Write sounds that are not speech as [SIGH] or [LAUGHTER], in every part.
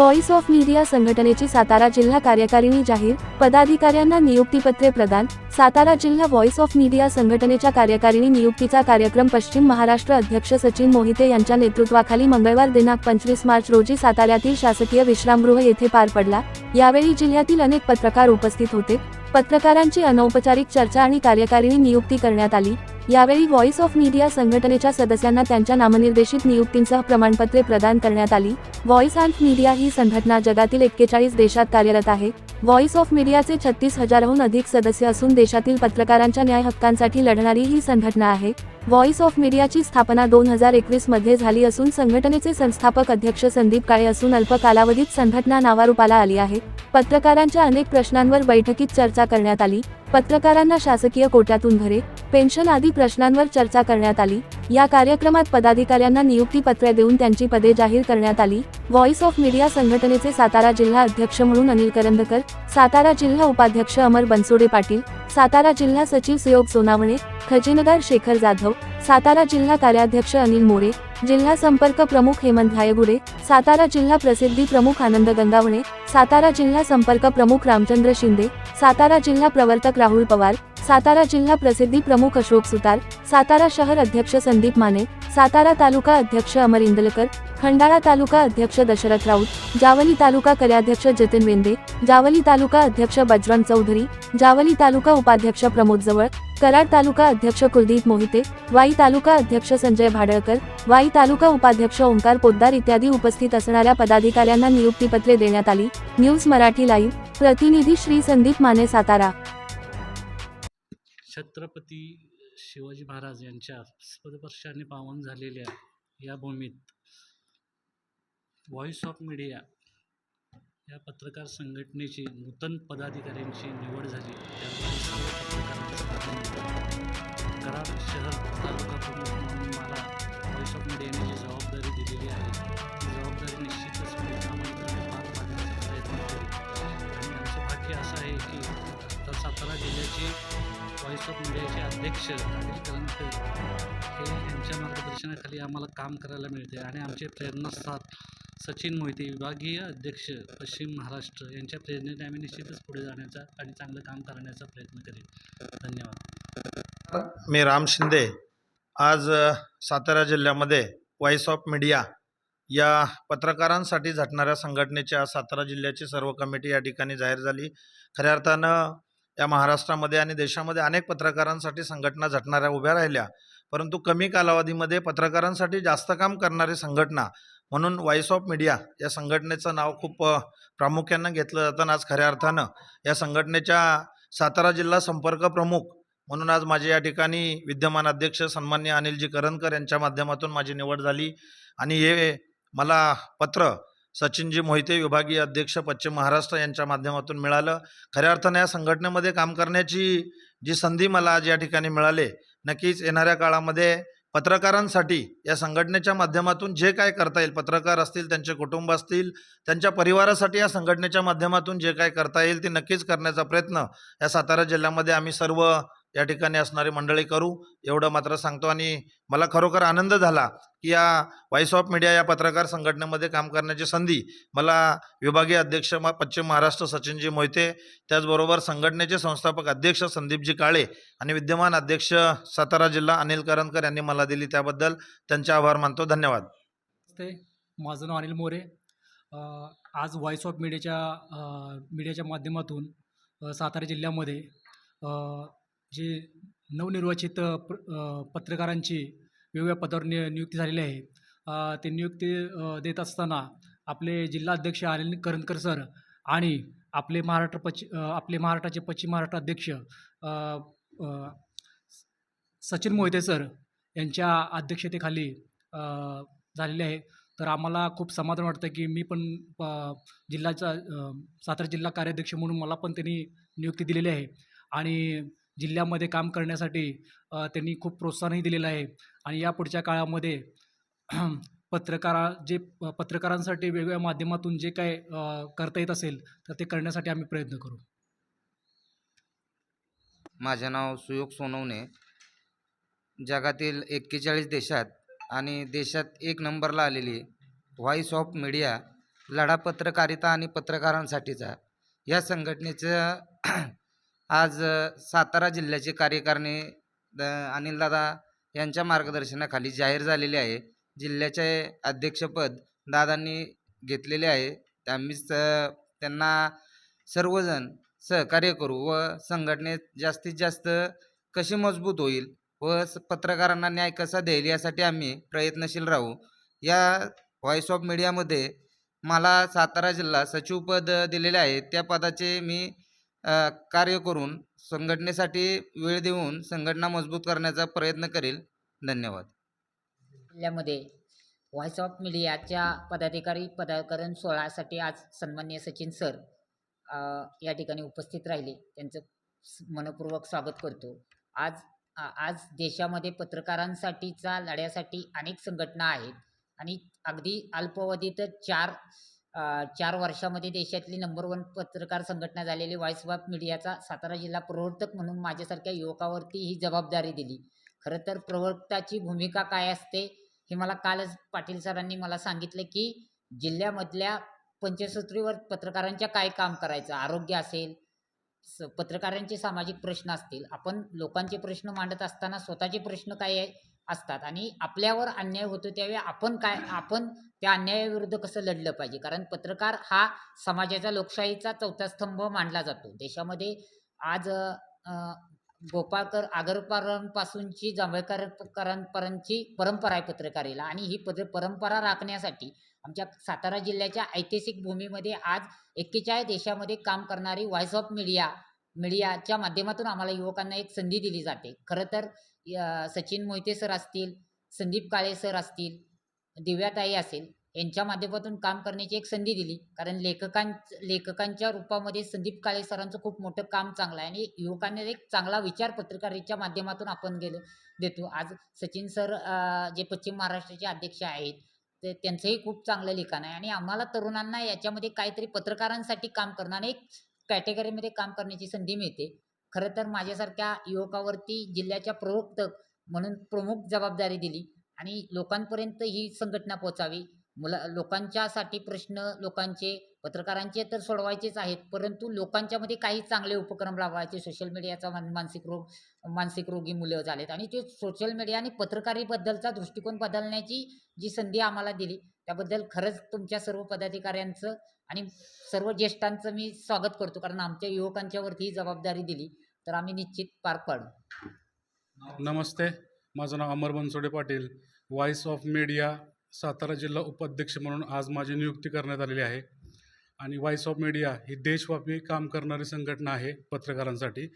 Voice of media संघटनेची सातारा जिल्हा कार्यकारिणी जाहीर पदाधिकाऱ्यांना नियुक्तीपत्रे प्रदान सातारा जिल्हा व्हॉइस ऑफ मीडिया संघटनेच्या कार्यकारिणी नियुक्तीचा कार्यक्रम पश्चिम महाराष्ट्र अध्यक्ष सचिन मोहिते यांच्या नेतृत्वाखाली मंगळवार दिनांक पंचवीस मार्च रोजी साताऱ्यातील शासकीय विश्रामगृह येथे पार पडला. यावेळी जिल्ह्यातील अनेक पत्रकार उपस्थित होते. पत्रकारांची अनौपचारिक चर्चा आणि कार्यकारिणी नियुक्ती करण्यात आली. यावेळी व्हॉइस ऑफ मीडिया संघटनेच्या सदस्यांना त्यांच्या नामनिर्देशित नियुक्तींसह प्रमाणपत्रे प्रदान करण्यात आली. व्हॉइस ऑफ मीडिया ही संघटना जगातील एक्केचाळीस देशात कार्यरत आहे. व्हॉइस ऑफ मीडियाचे छत्तीस हजाराहून अधिक सदस्य असून देशातील पत्रकारांच्या न्याय हक्कांसाठी लढणारी ही संघटना आहे. व्हॉइस ऑफ मीडियाची स्थापना दोन हजार एकवीसमध्ये झाली असून संघटनेचे संस्थापक अध्यक्ष संदीप काळे असून अल्प कालावधीत संघटना नावारूपाला आली आहे. पत्रकारांच्या अनेक प्रश्नांवर बैठकीत चर्चा करण्यात आली. पत्रकारांना शासकीय कोट्यातून घरे पेन्शन आदी प्रश्नांवर चर्चा करण्यात आली. या कार्यक्रमात पदाधिकाऱ्यांना नियुक्ती पत्रे देऊन त्यांची पदे जाहीर करण्यात आली. व्हॉइस ऑफ मीडिया संघटनेचे सातारा जिल्हा अध्यक्ष म्हणून अनिल करंदकर सातारा जिल्हा उपाध्यक्ष अमर बनसोडे पाटील सातारा जिल्हा सचिव सुयोग सोनावणे खजिनदार शेखर जाधव सातारा जिल्हा कार्याध्यक्ष अनिल मोरे जिल्हा संपर्क प्रमुख हेमंत हायगुडे सातारा जिल्हा प्रसिद्धी प्रमुख आनंद गंगावणे सातारा जिल्हा संपर्क प्रमुख रामचंद्र शिंदे सातारा जिल्हा प्रवर्तक राहुल पवार सातारा जिल्हा प्रसिद्धी प्रमुख अशोक सुतार सातारा शहर अध्यक्ष संदीप माने सातारा तालुका अध्यक्ष अमर इंदलकर खंडाळा तालुका अध्यक्ष दशरथ राऊत जावली तालुका कार्याध्यक्ष जतीन वेंदे जावली तालुका अध्यक्ष बजरंग चौधरी जावली तालुका उपाध्यक्ष प्रमोद जवळ कराड तालुका अध्यक्ष कुलदीप मोहिते वाई तालुका अध्यक्ष संजय भाडळकर वाई तालुका उपाध्यक्ष ओंकार पोद्दार इत्यादी उपस्थित असणाऱ्या पदाधिकाऱ्यांना नियुक्तीपत्रे देण्यात आली. News Marathi live. प्रतिनिधी श्री संदीप माने सातारा. छत्रपती शिवाजी महाराज यांच्या स्पदपर्शाने पावन झालेल्या या भूमीत व्हॉइस ऑफ मीडिया या पत्रकार संघटनेची नूतन पदाधिकाऱ्यांची निवड झाली. अध्यक्ष अनिल कलंकर हे यांच्या मार्गदर्शनाखाली आम्हाला काम करायला मिळते आणि आमचे प्रेरणास्थान सचिन मोहिते विभागीय अध्यक्ष पश्चिम महाराष्ट्र यांच्या प्रेरणेने आम्ही निश्चितच पुढे जाण्याचा आणि चांगलं काम करण्याचा प्रयत्न करेन. धन्यवाद. मी राम शिंदे. आज सातारा जिल्ह्यामध्ये व्हॉइस ऑफ मीडिया या पत्रकारांसाठी झटणाऱ्या संघटनेच्या सातारा जिल्ह्याची सर्व कमिटी या ठिकाणी जाहीर झाली. खऱ्या अर्थानं या महाराष्ट्रामध्ये आणि देशामध्ये अनेक पत्रकारांसाठी संघटना झटणाऱ्या उभ्या राहिल्या. परंतु कमी कालावधीमध्ये पत्रकारांसाठी जास्त काम करणारी संघटना म्हणून व्हॉइस ऑफ मीडिया या संघटनेचं नाव खूप प्रामुख्यानं घेतलं जातं आज खऱ्या अर्थानं या संघटनेच्या सातारा जिल्हा संपर्क प्रमुख म्हणून आज माझे या ठिकाणी विद्यमान अध्यक्ष सन्मान्य अनिलजी करंदकर यांच्या माध्यमातून माझी निवड झाली. आणि हे मला पत्र सचिनजी मोहिते विभागीय अध्यक्ष पश्चिम महाराष्ट्र यांच्या माध्यमातून मिळालं. खऱ्या अर्थानं या संघटनेमध्ये काम करण्याची जी संधी मला आज या ठिकाणी मिळाले नक्कीच येणाऱ्या काळामध्ये पत्रकारांसाठी या संघटनेच्या माध्यमातून जे काय करता येईल पत्रकार असतील त्यांचे कुटुंब असतील त्यांच्या परिवारासाठी या संघटनेच्या माध्यमातून जे काय करता येईल ते नक्कीच करण्याचा प्रयत्न या सातारा जिल्ह्यामध्ये आम्ही सर्व या ठिकाणी असणारी मंडळी करू. एवढं मात्र सांगतो आणि मला खरोखर आनंद झाला की या व्हॉइस ऑफ मीडिया या पत्रकार संघटनेमध्ये काम करण्याची संधी मला विभागीय अध्यक्ष मा पश्चिम महाराष्ट्र सचिनजी मोहिते त्याचबरोबर संघटनेचे संस्थापक अध्यक्ष संदीपजी काळे आणि विद्यमान अध्यक्ष सातारा जिल्हा अनिल करंदकर यांनी मला दिली त्याबद्दल त्यांचे आभार मानतो. धन्यवाद. नमस्ते. माझं नाव अनिल मोरे. आज व्हॉइस ऑफ मीडियाच्या मीडियाच्या माध्यमातून सातारा जिल्ह्यामध्ये जे नवनिर्वाचित प्र पत्रकारांची वेगवेगळ्या पदावर नि नियुक्ती झालेली आहे. ते नियुक्ती देत असताना आपले जिल्हाध्यक्ष अनिल करंदकर सर आणि आपले महाराष्ट्र पश्चि आपले महाराष्ट्राचे पश्चिम महाराष्ट्र अध्यक्ष सचिन मोहिते सर यांच्या अध्यक्षतेखाली झालेले आहे. तर आम्हाला खूप समाधान वाटतं की मी पण जिल्ह्याचा सातारा जिल्हा कार्याध्यक्ष म्हणून मला पण त्यांनी नियुक्ती दिलेली आहे. आणि जिल्ह्यामध्ये काम करण्यासाठी त्यांनी खूप प्रोत्साहनही दिलेलं आहे. आणि या पुढच्या काळामध्ये [CLEARS THROAT] पत्रकारा जे पत्रकारांसाठी वेगवेगळ्या माध्यमातून जे काय करता येत असेल तर ते करण्यासाठी आम्ही प्रयत्न करू. माझे नाव सुयोग सोनवणे. जगातील एक्केचाळीस देशात आणि देशात एक नंबरला आलेली व्हॉइस ऑफ मीडिया लढा पत्रकारिता आणि पत्रकारांसाठीचा या संघटनेचं आज सातारा जिल्ह्याची कार्यकारिणी द अनिलदादा यांच्या मार्गदर्शनाखाली जाहीर झालेली आहे. जिल्ह्याचे अध्यक्षपद दादांनी घेतलेले आहे. आम्हीच त्यांना सर्वजण सहकार्य करू व संघटनेत जास्तीत जास्त कशी मजबूत होईल व स- पत्रकारांना न्याय कसा देईल यासाठी आम्ही प्रयत्नशील राहू. या व्हॉइस ऑफ मीडियामध्ये मला सातारा जिल्हा सचिवपद दिलेले आहे. त्या पदाचे मी कार्य करून संघटनेसाठी वेळ देऊन संघटना मजबूत करण्याचा प्रयत्न करेल. धन्यवाद. जिल्ह्यामध्ये व्हॉइस ऑफ मीडियाच्या पदाधिकारी पदाकरण सोहळ्यासाठी आज सन्माननीय सचिन सर या ठिकाणी उपस्थित राहिले. त्यांचं मनपूर्वक स्वागत करतो. आज आ- आज देशामध्ये पत्रकारांसाठीचा लढ्यासाठी अनेक संघटना आहेत आणि अगदी अल्पावधीतच चार चार वर्षामध्ये देशातली नंबर वन पत्रकार संघटना झालेली व्हॉइस ऑफ मीडियाचा सातारा जिल्हा प्रवर्तक म्हणून माझ्यासारख्या युवकावरती ही जबाबदारी दिली. खरं तर प्रवक्ताची भूमिका काय असते हे मला कालच पाटील सरांनी मला सांगितलं की जिल्ह्यामधल्या पंचसूत्रीवर पत्रकारांच्या काय काम करायचं? आरोग्य असेल स पत्रकारांचे सामाजिक प्रश्न असतील. आपण लोकांचे प्रश्न मांडत असताना स्वतःचे प्रश्न काय आहे? असतात. आणि आपल्यावर अन्याय होतो त्यावेळी आपण काय आपण त्या अन्यायाविरुद्ध कसं लढलं पाहिजे? कारण पत्रकार हा समाजाचा लोकशाहीचा चौथा स्तंभ मानला जातो. देशामध्ये आज गोपाळकर आगरकरांपासूनची जांभेकरांपर्यंतची परंपरा आहे पत्रकारेला. आणि ही पत्र परंपरा राखण्यासाठी आमच्या सातारा जिल्ह्याच्या ऐतिहासिक भूमीमध्ये आज एक्केचाळीस देशामध्ये काम करणारी व्हॉइस ऑफ मीडिया मीडियाच्या माध्यमातून आम्हाला युवकांना एक संधी दिली जाते. खरं तर अ, सचिन मोहिते सर असतील संदीप काळे सर असतील दिव्याताई असेल यांच्या माध्यमातून काम करण्याची एक संधी दिली. कारण लेखकां लेखकांच्या रूपामध्ये संदीप काळे सरांचं खूप मोठं काम चांगलं आहे आणि युवकांना एक चांगला विचार पत्रकारितेच्या माध्यमातून आपण गेलो देतो. आज सचिन सर जे पश्चिम महाराष्ट्राचे अध्यक्ष आहेत ते त्यांचंही खूप चांगलं लिखाण आहे. आणि आम्हाला तरुणांना याच्यामध्ये काहीतरी पत्रकारांसाठी काम करणं आणि एक कॅटेगरीमध्ये काम करण्याची संधी मिळते. खरं तर माझ्यासारख्या युवकावरती जिल्ह्याच्या प्रवक्तक म्हणून प्रमुख जबाबदारी दिली आणि लोकांपर्यंत ही संघटना पोचावी मुला लोकांच्यासाठी प्रश्न लोकांचे पत्रकारांचे तर सोडवायचेच आहेत परंतु लोकांच्यामध्ये काही चांगले उपक्रम लावायचे सोशल मीडियाचा मान मानसिक रोग मानसिक रोगी मुलं झालेत. आणि ते सोशल मीडिया आणि पत्रकारीबद्दलचा दृष्टिकोन बदलण्याची जी संधी आम्हाला दिली त्याबद्दल खरंच तुमच्या सर्व पदाधिकाऱ्यांचं आणि सर्व ज्येष्ठांचं मी स्वागत करतो. कारण आमच्या युवकांच्यावरती ही जबाबदारी दिली. तर आम्ही निश्चित पार पाडू. नमस्ते. माझं नाव Amar Bansode Patil. Voice of media Satara जिल्हा उपाध्यक्ष म्हणून आज माझी नियुक्ती करण्यात आलेली आहे. आणि व्हॉइस ऑफ मीडिया ही देशव्यापी काम करणारी संघटना आहे पत्रकारांसाठी.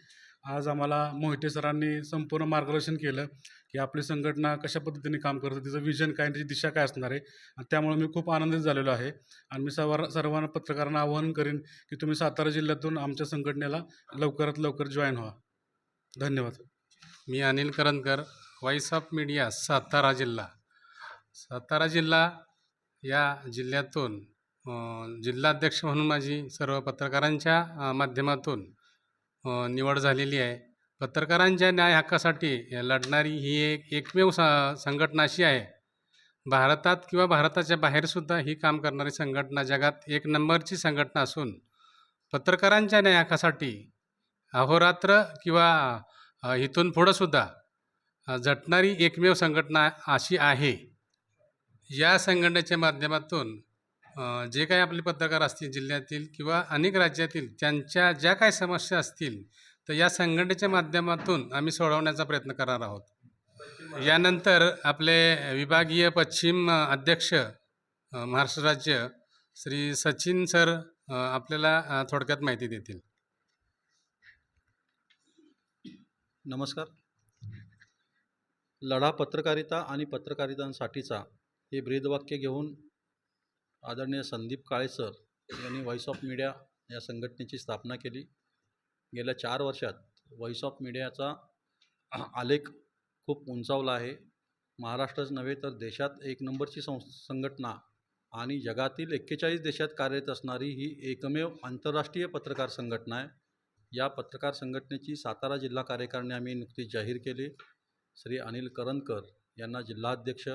आज आम्हाला मोहिते सरांनी संपूर्ण मार्गदर्शन केलं की आपली संघटना कशा पद्धतीने काम करते तिचं विजन काय त्याची दिशा काय असणार आहे. आणि त्यामुळे मी खूप आनंदित झालेलो आहे. आणि मी सर्व सर्वांना पत्रकारांना आवाहन करेन की तुम्ही सातारा जिल्ह्यातून आमच्या संघटनेला लवकरात लवकर जॉईन व्हा. धन्यवाद. मी Anil Karandkar voice of media Satara जिल्हा. सातारा जिल्हा या जिल्ह्यातून जिल्हाध्यक्ष म्हणून माझी सर्व पत्रकारांच्या माध्यमातून निवड झालेली आहे. पत्रकारांच्या न्याय हक्कासाठी लढणारी ही एक एकमेव स संघटना अशी आहे. भारतात किंवा भारताच्या बाहेरसुद्धा ही काम करणारी संघटना जगात एक नंबरची संघटना असून पत्रकारांच्या न्याय हक्कासाठी अहोरात्र किंवा इथून पुढंसुद्धा झटणारी एकमेव संघटना अशी आहे. या संघटनेच्या माध्यमातून जे काही आपले पत्रकार असतील जिल्ह्यातील किंवा अनेक राज्यातील त्यांच्या ज्या काही समस्या असतील तर या संघटनेच्या माध्यमातून आम्ही सोडवण्याचा प्रयत्न करणार आहोत. यानंतर आपले विभागीय पश्चिम अध्यक्ष महाराष्ट्र राज्य श्री सचिन सर आपल्याला थोडक्यात माहिती देतील. नमस्कार. लढा पत्रकारिता आणि पत्रकारितांसाठीचा हे ब्रीदवाक्य घेऊन आदरणीय संदीप काळे सर यांनी व्हॉइस ऑफ मीडिया या संघटनेची स्थापना केली. गेल्या चार वर्षात व्हॉइस ऑफ मीडियाचा आलेख खूप उंचावला आहे. महाराष्ट्रच नव्हे तर देशात एक नंबरची सं संघटना आणि जगातील एक्केचाळीस देशात कार्यरत असणारी ही एकमेव आंतरराष्ट्रीय पत्रकार संघटना आहे. या पत्रकार संघटनेची सातारा जिल्हा कार्यकारिणी आम्ही नुकतीच जाहीर केली. श्री अनिल करंदकर यांना जिल्हाध्यक्ष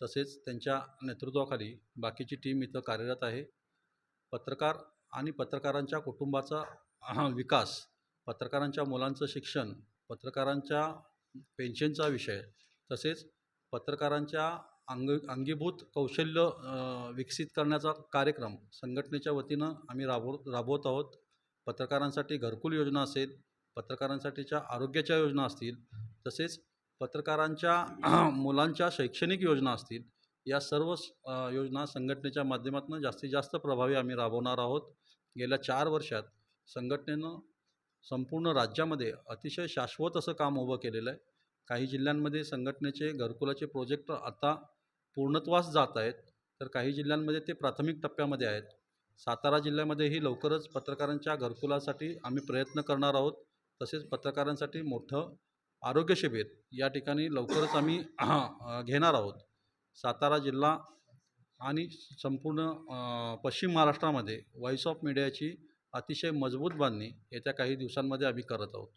तसेच त्यांच्या नेतृत्वाखाली बाकीची टीम इथं कार्यरत आहे. पत्रकार आणि पत्रकारांच्या कुटुंबाचा [CLEARS THROAT] विकास पत्रकारांच्या मुलांचं शिक्षण पत्रकारांच्या पेन्शनचा विषय तसेच पत्रकारांच्या अंग अंगीभूत कौशल्य विकसित करण्याचा कार्यक्रम संघटनेच्या वतीनं आम्ही राबव राबवत आहोत. पत्रकारांसाठी घरकुल योजना असेल पत्रकारांसाठीच्या आरोग्याच्या योजना असतील तसेच पत्रकारांच्या [CLEARS THROAT] मुलांच्या शैक्षणिक योजना असतील या सर्व योजना संघटनेच्या माध्यमातून जास्तीत जास्त प्रभावी आम्ही राबवणार आहोत. गेल्या चार वर्षात संघटनेनं संपूर्ण राज्यामध्ये अतिशय शाश्वत असं काम उभं केलेलं आहे. काही जिल्ह्यांमध्ये संघटनेचे घरकुलाचे प्रोजेक्ट आता पूर्णत्वास जात आहेत. तर काही जिल्ह्यांमध्ये ते प्राथमिक टप्प्यामध्ये आहेत. सातारा जिल्ह्यामध्येही लवकरच पत्रकारांच्या घरकुलासाठी आम्ही प्रयत्न करणार आहोत. तसेच पत्रकारांसाठी मोठं आरोग्य शिबिर या ठिकाणी लवकरच आम्ही घेणार आहोत. सातारा जिल्हा आणि संपूर्ण पश्चिम महाराष्ट्रामध्ये व्हॉईस ऑफ मीडियाची अतिशय मजबूत बांधणी येत्या काही दिवसांमध्ये आम्ही करत आहोत.